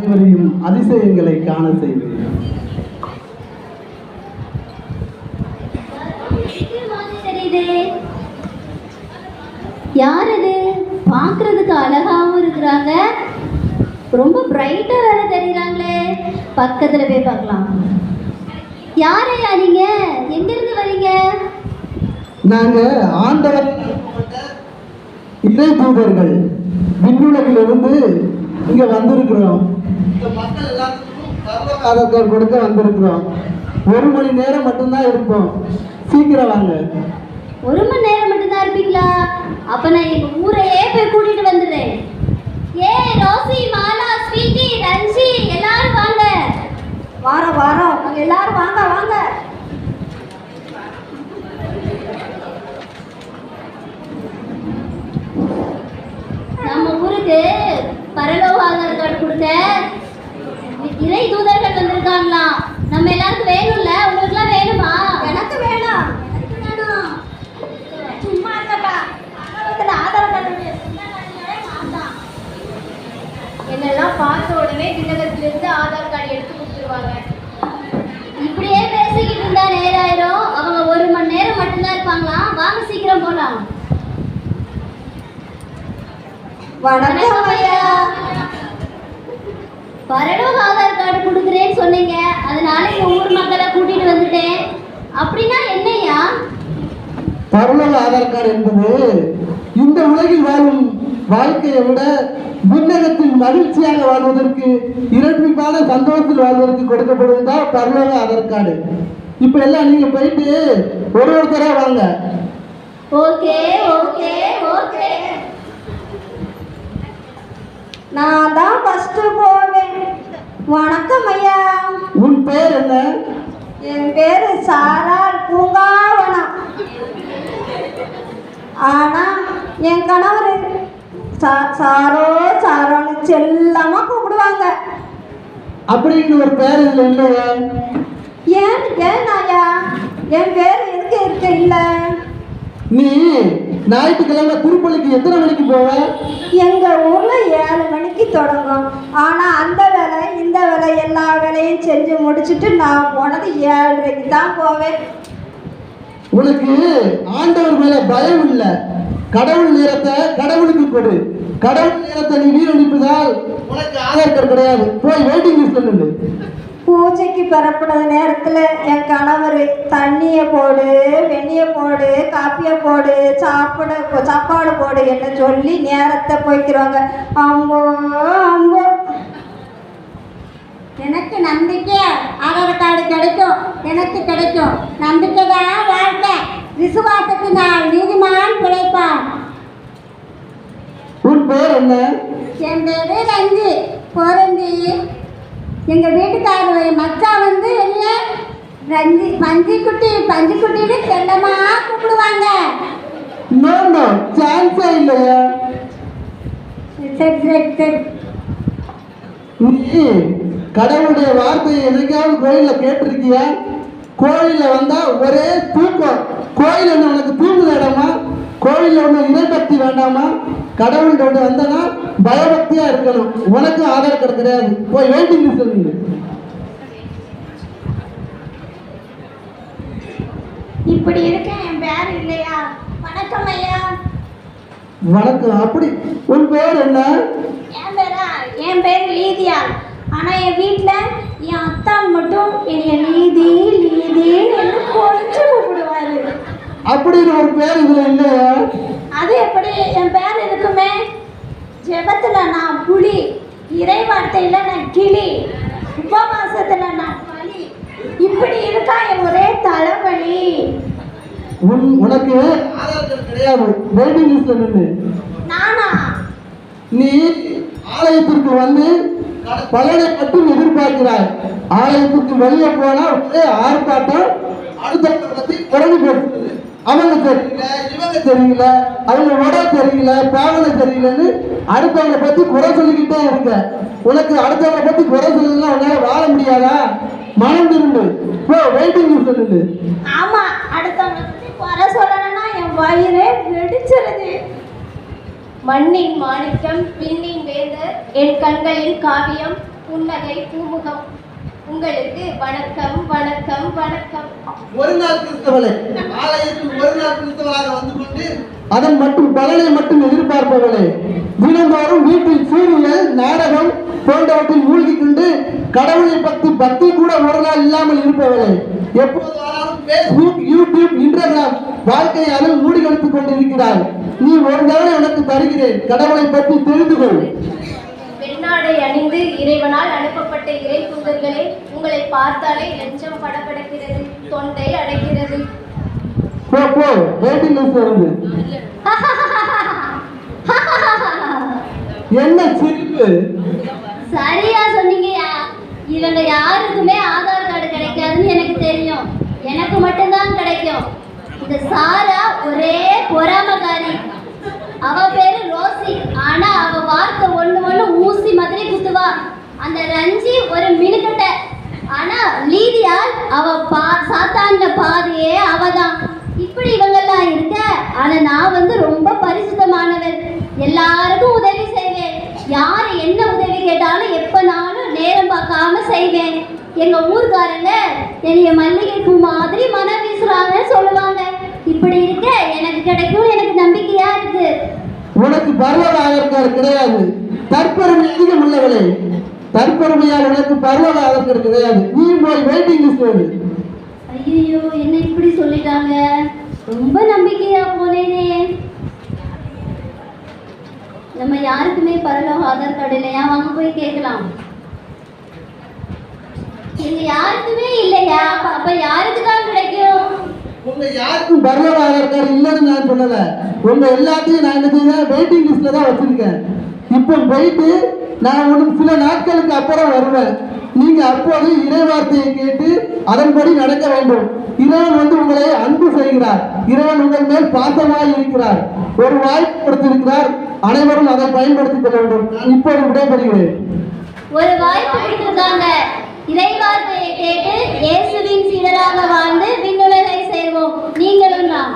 அனைவரையும் அதிசயங்களை காண செய்வேன். யார் அது பார்க்கறதுக்கு அழகாவும் இருக்கிறாங்க. ரொம்ப பிரைட்டா வேற தெரியுறாங்களே. பக்கத்துல போய் பார்க்கலாம். யாரையா நீங்க? எங்க இருந்து வரீங்க? நாங்க ஆண்டவர் இறை தூதர்கள் விண்ணுலகிலிருந்து இங்க வந்திருக்கிறோம். பரலோக ஆதரவு கொடுக்க வந்திருக்கிறோம். ஒரு மணி நேரம் மட்டும்தான் இருப்போம். சீக்கிரம் வாங்க. ஒரு மணி நேரம் மட்டும்தான் இருப்பீங்களா? அப்ப நான் எங்க ஊரையே போய் கூட்டிட்டு வந்துடுறேன். ஏ ரோசி மாலா ஸ்வீட்டி ரஞ்சி எல்லாரும் வாங்க. வாரம் வாரம் நாங்கள் எல்லாரும் வாங்க வாங்க. நம்ம ஊருக்கு பரலோக ஆதார் கார்டு கொடுக்க இறை தூதர்கள் வந்திருக்காங்களாம் நம்ம எல்லாருக்கும் வேணும்ல? உங்களுக்குலாம் வேணுமா? எனக்கு வேணும். எனக்கு வேணும். சும்மா இருக்கப்பா ஆதார் கார்டு என்னெல்லாம் பார்த்த உடனே விண்ணகத்திலிருந்து ஆதார் கார்டு எடுத்து கொடுத்துருவாங்க. இப்படியே பேசிக்கிட்டு இருந்தா நேராயிரும். அவங்க ஒரு மணி நேரம் மட்டும்தான் இருப்பாங்களாம். வாங்க சீக்கிரம் போலாம். வணக்கம் ஐயா. ஆதார் கார்டு கொடுக்குறேன்னு சொன்னீங்க. அதனால எங்க ஊர் மக்களை கூட்டிட்டு வந்துட்டேன். அப்படின்னா என்னய்யா பரலோக ஆதார் கார்டு என்பது இந்த உலகில் வாழும் வாழ்க்கையை விட விண்ணகத்தில் மகிழ்ச்சியாக வாழ்வதற்கு இரட்டிப்பான சந்தோஷத்தில் வாழ்வதற்கு கொடுக்கப்படுவதுதான் பரலோக ஆதார் கார்டு. இப்போ எல்லாம் நீங்க போயிட்டு ஒரு ஒருத்தரா வாங்க. Okay okay okay. நான் தான் ஃபஸ்ட்டு போவேன். வணக்கம் ஐயா. உன் பெயர் என்ன? என் பேர் சாரா பூங்காவனம். ஆனா என் கணவர் சாரோ சாரோன்னு செல்லமா கூப்பிடுவாங்க. அப்படின்னு ஒரு பெயர் இல்லை இல்லையா. ஏன் ஏன் ஐயா? என் பேர் எதுக்கு இருக்க இல்லை? நீ ஞாயிற்றுக்கிழமை திருப்பள்ளிக்கு எத்தனை மணிக்கு போவ? எங்க ஊர்ல ஏழு மணிக்கு தொடங்கும். ஆனா அந்த வேலை இந்த வேலை எல்லா வேலையும் செஞ்சு முடிச்சுட்டு நான் போனது ஏழரைக்கு தான் போவேன். உனக்கு ஆண்டவர் மேல பயம் இல்ல. கடவுள் நேரத்தை கடவுளுக்கு கொடு. கடவுள் நேரத்தை நீ வீணடிப்பதால் உனக்கு ஆதார் கார்டு கிடையாது. போய் வெயிட்டிங் லிஸ்ட் பெறப்பட நேரத்தில் என் கணவர் தண்ணியை போடு வெந்நியை போடு காப்பியை போடு சாப்பிட சாப்பாடு போடு என்ன சொல்லி நேரத்தை போய்க்கிறாங்க. அம்போ அம்போ. எனக்கு நம்பிக்கை ஆதார் கார்டு கிடைக்கும். எனக்கு கிடைக்கும். நம்பிக்கை தான் வாழ்க்கை. விசுவாசத்தினால் நீதிமான் பிழைப்பான். உன் பேர் என்ன? என் பேரு ரஞ்சி. பொருந்தி. எங்க வீட்டுக்காரர் மச்சா வந்து என்ன ரஞ்சி பஞ்சு குட்டி பஞ்சு குட்டின்னு செல்லமா கூப்பிடுவாங்க சான்ஸே இல்லையா? சரி சரி சரி நீ கடவுளுடைய வார்த்தையை எதுக்காவது கோயில்ல கேட்டிருக்கியா? கோயில்ல வந்தா ஒரே தூக்கம். கோயில் என்ன உனக்கு தூங்குத இடமா? கோயில்ல ஒண்ணு இறைபக்தி வேண்டாமா? கடவுள்கிட்ட ஒண்ணு வந்தனா பயபக்தியா இருக்கணும். உனக்கு ஆதார் கார்டு கிடையாது. போய் வெயிட்டிங் லிஸ்ட் இப்படி இருக்க என் பேர் இல்லையா? வணக்கம் ஐயா. வணக்கம். அப்படி உன் பேர் என்ன? என் பேரா? என் பேர் லீதியா. ஆனா என் வீட்ல என் அத்தா மட்டும் என்னைய லீதி லீதின்னு கொஞ்சம் கூப்பிடுவாரு. அப்படின்னு ஒரு பேர் இதுல இல்லையா அது எப்படி என் பேர் இருக்குமே ஜெபத்துல நான் புலி இறை வார்த்தையில நான் கிளி உபவாசத்துல நான் பலி. இப்படி இருக்கா என் ஒரே தலைவலி. உன் உனக்கு கிடையாது. வெயிட்டிங் லிஸ்ட்ல நானா? நீ ஆலயத்திற்கு வந்து பலனை மட்டும் எதிர்பார்க்கிறாய். ஆலயத்திற்கு வெளியே போனா ஒரே ஆர்ப்பாட்டம் அடுத்தவங்க பத்தி குறைஞ்சு போடுறது அவங்க தெரியல இவங்க தெரியல அவங்க உடை தெரியல பாவனை தெரியலன்னு அடுத்தவங்க பத்தி குறை சொல்லிக்கிட்டே இருக்க உனக்கு அடுத்தவங்க பத்தி குறை சொல்லலாம் உன்னால வாழ முடியாதா? மனம் திரும்பு. போ வெயிட்டிங் சொல்லு ஆமா அடுத்தவங்க பத்தி குறை சொல்லணும்னா என் வயிறே வெடிச்சிருது. மண்ணின் மாணிக்கம் பின்னின் வேந்தர் என் கண்களின் காவியம் புன்னகை பூமுகம். உங்களுக்கு வணக்கம் வணக்கம் வணக்கம். ஒரு நாள் கிறிஸ்தவளே. ஆலயத்தில் ஒரு நாள் கிறிஸ்தவராக வந்து கொண்டு அதன் மட்டும் பலனை மட்டும் எதிர்பார்ப்பவளே. தினந்தோறும் வீட்டில் சீரியல் நாடகம் போன்றவற்றில் மூழ்கி கொண்டு கடவுளை பற்றி பக்தி கூட ஒரு நாள் இல்லாமல் இருப்பவளே. எப்போது ஆனாலும் பேஸ்புக் யூடியூப் இன்ஸ்டாகிராம் வாழ்க்கையை அதில் மூடி மூடிக்கொடுத்துக் கொண்டிருக்கிறாய். நீ ஒரு தடவை உனக்கு தருகிறேன். கடவுளை பற்றி தெரிந்து கொள். பெண்ணாடை அணிந்து இறைவனால் அனுப்பப்பட்ட இறை தூதர்களே உங்களை பார்த்தாலே நெஞ்சம் படபடக்கிறது தொண்டை அடைக்கிறது. போ போ. வெயிட்டிங் லிஸ்ட் இருந்து என்ன சிரிப்பு? சரியா சொன்னீங்கயா இவங்க யாருக்குமே ஆதார் கார்டு கிடைக்காதுன்னு எனக்கு தெரியும். எனக்கு மட்டும்தான் கிடைக்கும். இந்த சாரா ஒரே பொறாமக்காரி. அவ பேரு ரோசி. ஆனா அவ வார்த்தை ஒண்ணு ஒண்ணு ஊசி மாதிரி குத்துவா. அந்த ரஞ்சி ஒரு மினுக்கட்டை. ஆனா லீதியால் அவ பா சாத்தாண்ட பாதையே அவதான். இப்படி இவங்கெல்லாம் இருக்க ஆனா நான் வந்து ரொம்ப பரிசுத்தமானவர். எல்லாருக்கும் உதவி செய்வேன். யார் என்ன உதவி கேட்டாலும் எப்பனாலும் நேரம் பார்க்காம செய்வேன். எங்க ஊர்க்காரங்க என்னைய மல்லிகை பூ மாதிரி மனம் வீசுறாங்கன்னு சொல்லுவாங்க. இப்படி இருக்க எனக்கு கிடைக்கும் எனக்கு நம்பிக்கையா இருக்கு. உனக்கு பர்வத கிடையாது. தற்பெருமை அதிகம் உள்ளவளே. தற்பெருமையால் உனக்கு பர்வத கிடையாது. நீ போய் வெயிட்டிங் லிஸ்ட் ஐயோ என்ன இப்படி சொல்லிட்டாங்க? ரொம்ப நம்பிக்கையா போனேனே. நம்ம யாருக்குமே பரலோக ஆதார் கார்டு இல்லையா? வாங்க போய் கேட்கலாம். எங்க யாருக்குமே இல்லையா? அப்ப- யாருக்கு தான் கிடைக்கும்? உங்க யாருக்கும் பரலோக ஆதார் கார்டு இல்லைன்னு நான் சொல்லல. உங்க எல்லாத்தையும் நான் என்ன செய்யறேன் வெயிட்டிங் லிஸ்ட்ல தான் வச்சிருக்கேன். இப்போ போயிட்டு நான் உனக்கு சில நாட்களுக்கு அப்புறம் வருவேன். நீங்க அப்போது இறைவார்த்தையை கேட்டு அதன்படி நடக்க வேண்டும். இறைவன் வந்து உங்களை அன்பு செய்கிறார். இறைவன் உங்கள் மேல் பாசமாய் இருக்கிறார். ஒரு வாய்ப்பு கொடுத்திருக்கிறார். அனைவரும் அதை பயன்படுத்திக் கொள்ள வேண்டும். இப்போது விடைபெறுகிறேன். ஒரு வாய்ப்பு கொடுத்திருக்காங்க. இறைவார்த்தையை கேட்டு இயேசுவின் சீடராக வாழ்ந்து விண்ணுலகை சேர்வோம். நீங்களும் நான்